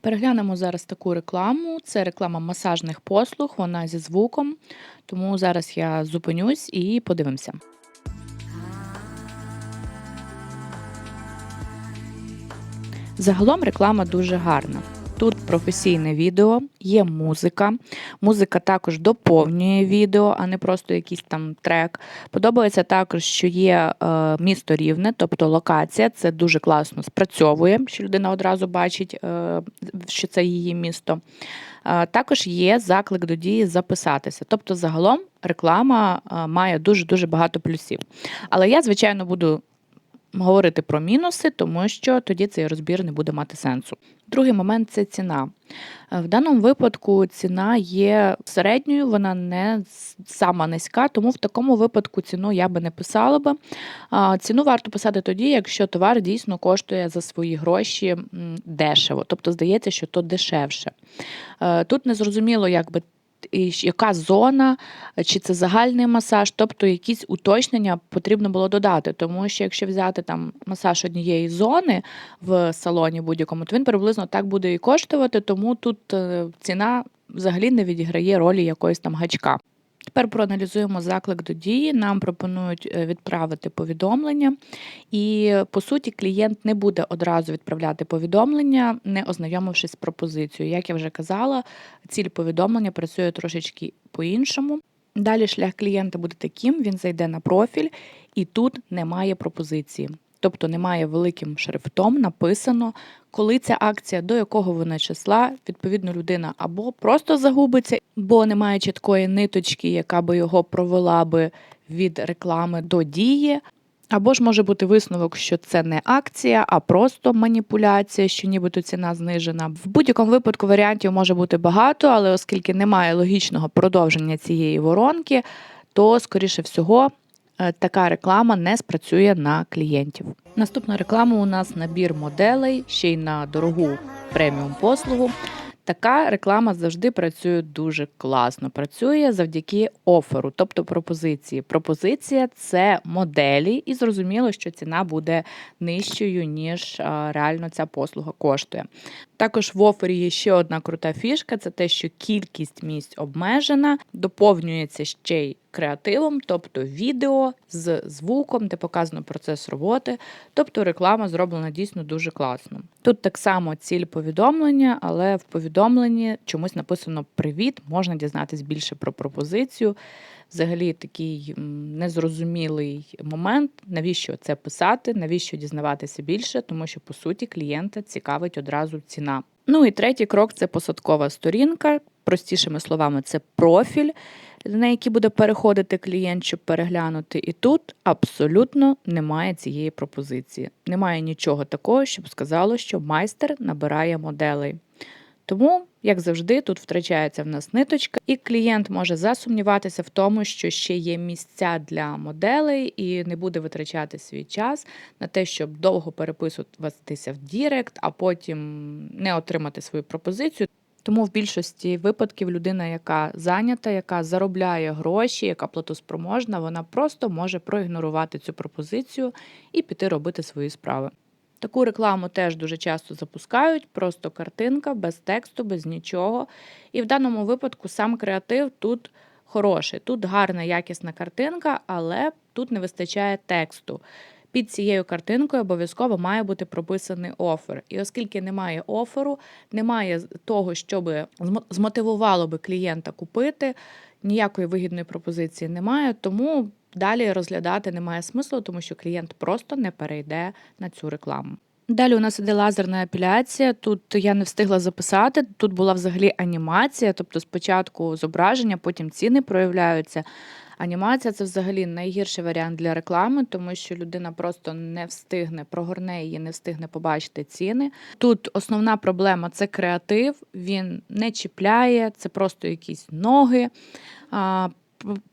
Переглянемо зараз таку рекламу. Це реклама масажних послуг, вона зі звуком. Тому зараз я зупинюсь і подивимося. Загалом реклама дуже гарна. Тут професійне відео, є музика. Музика також доповнює відео, а не просто якийсь там трек. Подобається також, що є е, місто рівне, тобто локація. Це дуже класно спрацьовує, що людина одразу бачить, е, що це її місто. Е, також є заклик до дії записатися. Тобто, загалом реклама має дуже дуже багато плюсів. Але я, звичайно, буду говорити про мінуси, тому що тоді цей розбір не буде мати сенсу. Другий момент це ціна. Е, В даному випадку ціна є середньою, вона не сама низька, тому в такому випадку ціну я би не писала би. Ціну варто писати тоді, якщо товар дійсно коштує за свої гроші дешево. Тобто здається, що то дешевше. Е, Тут незрозуміло, якби. І ж- яка зона, чи це загальний масаж, тобто якісь уточнення потрібно було додати. Тому що якщо взяти там масаж однієї зони в салоні будь-якому, то він приблизно так буде і коштувати, тому тут е, ціна взагалі не відіграє ролі якоїсь там гачка. Тепер проаналізуємо заклик до дії. Нам пропонують е, відправити повідомлення, і по суті клієнт не буде одразу відправляти повідомлення, не ознайомившись з пропозицією. Як я вже казала, ціль повідомлення працює трошечки по-іншому. Далі шлях клієнта буде таким: він зайде на профіль, і тут немає пропозиції. Тобто немає великим шрифтом написано, коли ця акція, до якого вона числа, відповідно, людина або просто загубиться, бо немає чіткої ниточки, яка би його провела би від реклами до дії. Або ж може бути висновок, що це не акція, а просто маніпуляція, що нібито ціна знижена. В будь-якому випадку варіантів може бути багато, але оскільки немає логічного продовження цієї воронки, то, скоріше всього, така реклама не спрацює на клієнтів. Наступна реклама у нас набір моделей, ще й на дорогу преміум послугу. Така реклама завжди працює дуже класно. Працює завдяки оферу, тобто пропозиції. Пропозиція це моделі, і зрозуміло, що ціна буде нижчою, ніж а, реально ця послуга коштує. Також в офері є ще одна крута фішка: це те, що кількість місць обмежена, доповнюється ще й креативом, тобто відео з звуком, де показано процес роботи. Тобто реклама зроблена дійсно дуже класно. Тут так само ціль повідомлення, але в повідомленні чомусь написано Привіт, можна дізнатись більше про пропозицію. Взагалі такий незрозумілий момент, навіщо це писати, навіщо дізнаватися більше, тому що по суті клієнта цікавить одразу ціна. Ну і третій крок це посадкова сторінка. Простішими словами, це профіль, на який буде переходити клієнт, щоб переглянути. І тут абсолютно немає цієї пропозиції. Немає нічого такого, щоб сказало, що майстер набирає моделей. Тому, як завжди, тут втрачається в нас ниточка, і клієнт може засумніватися в тому, що ще є місця для моделей, і не буде витрачати свій час на те, щоб довго переписуватися в Дірект, а потім не отримати свою пропозицію. Тому в більшості випадків людина, яка зайнята, яка заробляє гроші, яка платоспроможна, вона просто може проігнорувати цю пропозицію і піти робити свої справи. Таку рекламу теж дуже часто запускають, просто картинка, без тексту, без нічого. І в даному випадку сам креатив тут хороший. Тут гарна якісна картинка, але тут не вистачає тексту. Під цією картинкою обов'язково має бути прописаний офер. І оскільки немає оферу, немає того, щоб би змотивувало би клієнта купити, ніякої вигідної пропозиції немає, тому далі розглядати немає смислу, тому що клієнт просто не перейде на цю рекламу. Далі у нас іде лазерна апеляція. Тут я не встигла записати. Тут була взагалі анімація, тобто спочатку зображення, потім ціни проявляються. Анімація це взагалі найгірший варіант для реклами, тому що людина просто не встигне, прогорне її, не встигне побачити ціни. Тут основна проблема це креатив, він не чіпляє, це просто якісь ноги.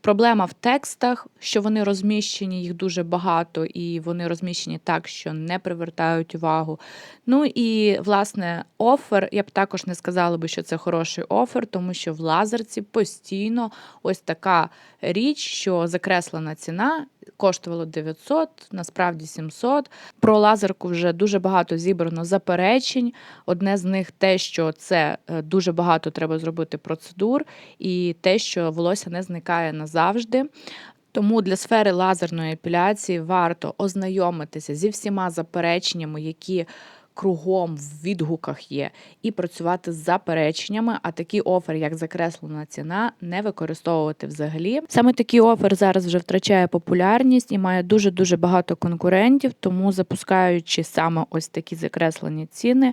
Проблема в текстах, що вони розміщені, їх дуже багато, і вони розміщені так, що не привертають увагу. Ну і власне офер, я б також не сказала би, що це хороший офер, тому що в лазерці постійно ось така річ, що закреслена ціна коштувало 900, насправді 700. Про лазерку вже дуже багато зібрано заперечень. Одне з них те, що це е, дуже багато треба зробити процедур, і те, що волосся не зникає назавжди. Тому для сфери лазерної епіляції варто ознайомитися зі всіма запереченнями, які кругом в відгуках є, і працювати з запереченнями. А такий офер, як закреслена ціна, не використовувати взагалі. Саме такий офер зараз вже втрачає популярність і має дуже дуже багато конкурентів. Тому запускаючи саме ось такі закреслені ціни,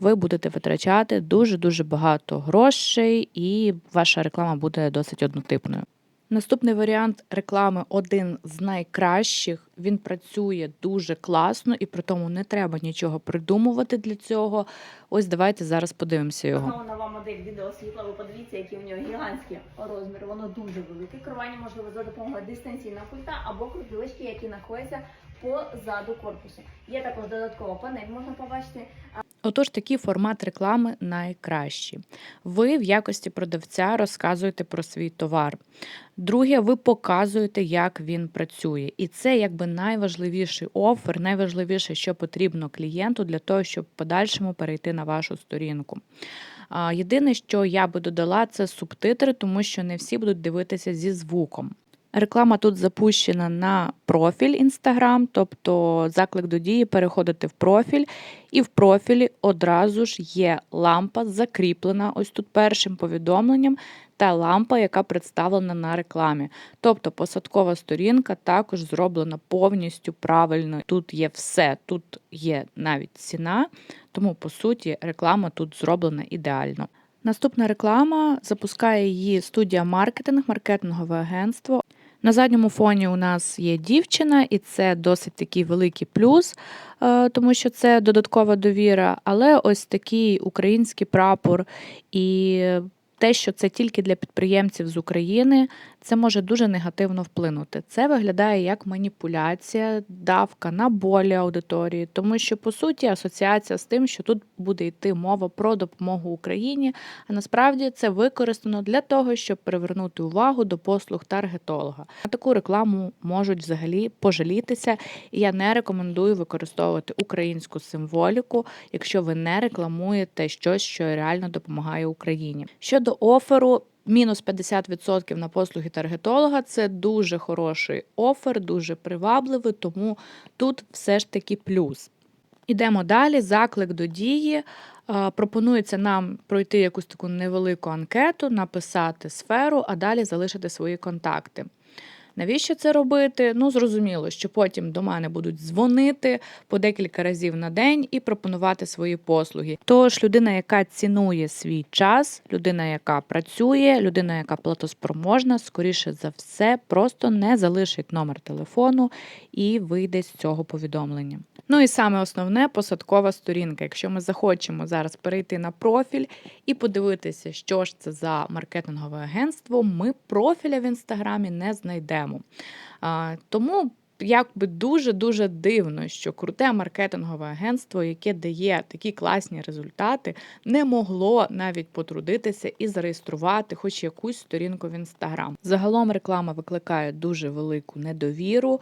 ви будете витрачати дуже дуже багато грошей, і ваша реклама буде досить однотипною. Наступний варіант реклами один з найкращих. Він працює дуже класно і при тому не треба нічого придумувати для цього. Ось давайте зараз подивимося його. Знову нова модель відеосвітла. Ви подивіться, які у нього гігантські розміри. Воно дуже велике. Керування можливо за допомогою дистанційного пульта або крутилочки, які знаходяться позаду корпусу. Є також додаткова панель, можна побачити. Отож, такий формат реклами найкращий. Ви в якості продавця розказуєте про свій товар. Друге, ви показуєте, як він працює. І це якби найважливіший офер, найважливіше, що потрібно клієнту для того, щоб в подальшому перейти на вашу сторінку. Єдине, що я би додала, це субтитри, тому що не всі будуть дивитися зі звуком. Реклама тут запущена на профіль Instagram, тобто заклик до дії переходити в профіль, і в профілі одразу ж є лампа закріплена ось тут першим повідомленням, та лампа, яка представлена на рекламі. Тобто посадкова сторінка також зроблена повністю правильно. Тут є все, тут є навіть ціна, тому по суті реклама тут зроблена ідеально. Наступна реклама запускає її студія маркетинг, маркетингове агентство. На задньому фоні у нас є дівчина, і це досить такий великий плюс, е, тому що це додаткова довіра. Але ось такий український прапор і те, що це тільки для підприємців з України, це може дуже негативно вплинути. Це виглядає як маніпуляція, давка на болі аудиторії, тому що по суті асоціація з тим, що тут буде йти мова про допомогу Україні, а насправді це використано для того, щоб привернути увагу до послуг таргетолога. На таку рекламу можуть взагалі пожалітися, і я не рекомендую використовувати українську символіку, якщо ви не рекламуєте щось, що реально допомагає Україні. Щодо оферу. Мінус 50% на послуги таргетолога це дуже хороший офер, дуже привабливий, тому тут все ж таки плюс. Ідемо далі. Заклик до дії. Е, Пропонується нам пройти якусь таку невелику анкету, написати сферу, а далі залишити свої контакти. Навіщо це робити? Ну, зрозуміло, що потім до мене будуть дзвонити по декілька разів на день і пропонувати свої послуги. Тож людина, яка цінує свій час, людина, яка працює, людина, яка платоспроможна, скоріше за все, просто не залишить номер телефону і вийде з цього повідомлення. Ну і саме основне посадкова сторінка. Якщо ми захочемо зараз перейти на профіль і подивитися, що ж це за маркетингове агентство, ми профіля в інстаграмі не знайдемо. А, Тому якби дуже-дуже дивно, що круте маркетингове агентство, яке дає такі класні результати, не могло навіть потрудитися і зареєструвати хоч якусь сторінку в інстаграм. Загалом реклама викликає дуже велику недовіру.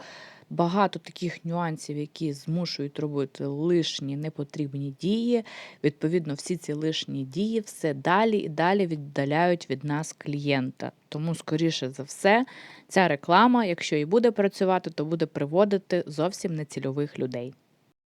Багато таких нюансів, які змушують робити лишні непотрібні дії. Відповідно, всі ці лишні дії все далі і далі віддаляють від нас клієнта. Тому, скоріше за все, ця реклама, якщо і буде працювати, то буде приводити зовсім нецільових людей.